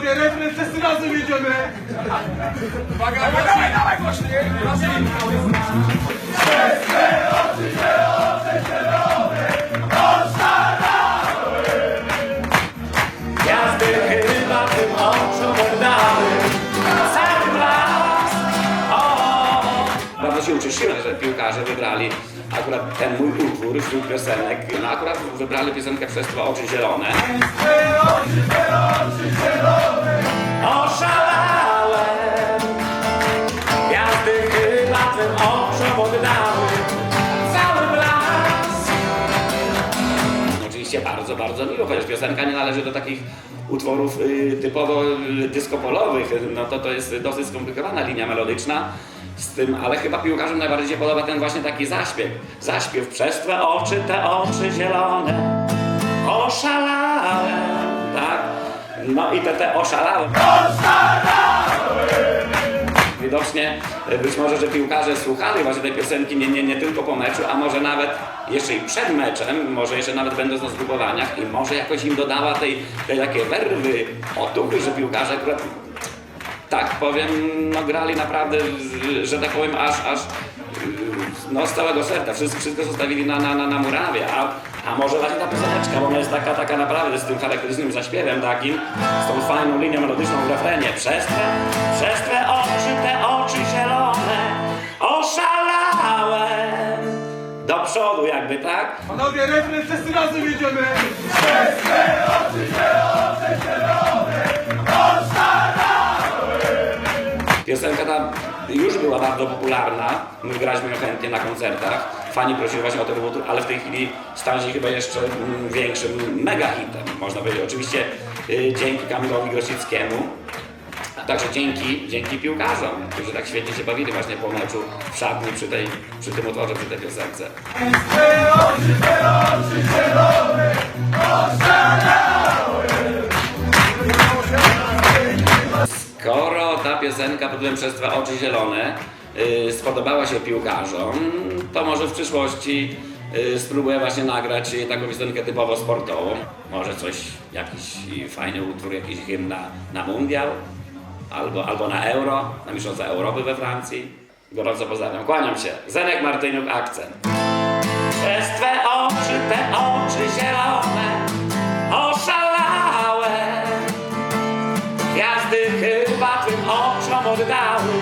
Panowie, refren wszyscy razem jedziemy! Uwaga, dawaj, dawaj głośniej! Gwiazdy Bardzo się ucieszyłem, że piłkarze wybrali akurat ten mój utwór wśród piosenek. No akurat wybrali piosenkę przez dwa oczy zielone. Oszalałem. Gwiazdy chyba tym oczom oddały cały blask. Oczywiście bardzo, bardzo miło, chociaż piosenka nie należy do takich utworów y, typowo y, dyskopolowych, no to to jest dosyć skomplikowana linia melodyczna z tym, ale chyba piłkarzom najbardziej się podoba ten właśnie taki zaśpiew. Zaśpiew przez twe oczy, te oczy zielone, oszalałem, tak? No i te, te oszalałem. Widocznie e, być może, że piłkarze słuchali właśnie tej piosenki nie, nie, nie tylko po meczu, a może nawet jeszcze i przed meczem, może jeszcze nawet będąc na zgrupowaniach i może jakoś im dodała tej, tej takiej werwy, otuchy, że piłkarze akurat tak powiem, no grali naprawdę, że tak powiem, aż, aż no z całego serca, wszystko, wszystko zostawili na, na, na, na murawie, a, a może właśnie ta pioseneczka, bo ona jest taka, taka naprawdę z tym charakterystycznym zaśpiewem takim, z tą fajną linią melodyczną w refrenie. Przez te, przez te oczy, te oczy zielone, oszalałem. Do przodu jakby, tak? Panowie, refren wszyscy razem jedziemy! Piosenka już była bardzo popularna. My graliśmy ją chętnie na koncertach. Fani prosili właśnie o ten utwór, ale w tej chwili stał się chyba jeszcze mm, większym mega hitem, można powiedzieć. Oczywiście y, dzięki Kamilowi Grosickiemu, a także dzięki, dzięki piłkarzom, którzy tak świetnie się bawili właśnie po meczu w szatni przy, tej, przy tym utworze, przy tej piosence. Skoro ta piosenka pod Przez Twe oczy zielone y, spodobała się piłkarzom, to może w przyszłości y, spróbuję właśnie nagrać taką piosenkę typowo sportową. Może coś, jakiś fajny utwór, jakiś hymn na, na mundial, albo, albo na euro, na Mistrzostwa Europy we Francji. Gorąco pozdrawiam. Kłaniam się. Zenek Martyniuk, akcent. Przez Twe oczy, te oczy zielone, Chyba tym oczom oddały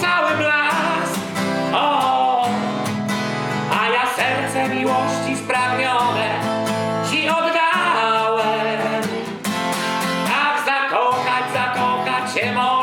cały blask. O, a ja serce miłości spragnione ci oddałem. Tak zakochać, zakochać się tylko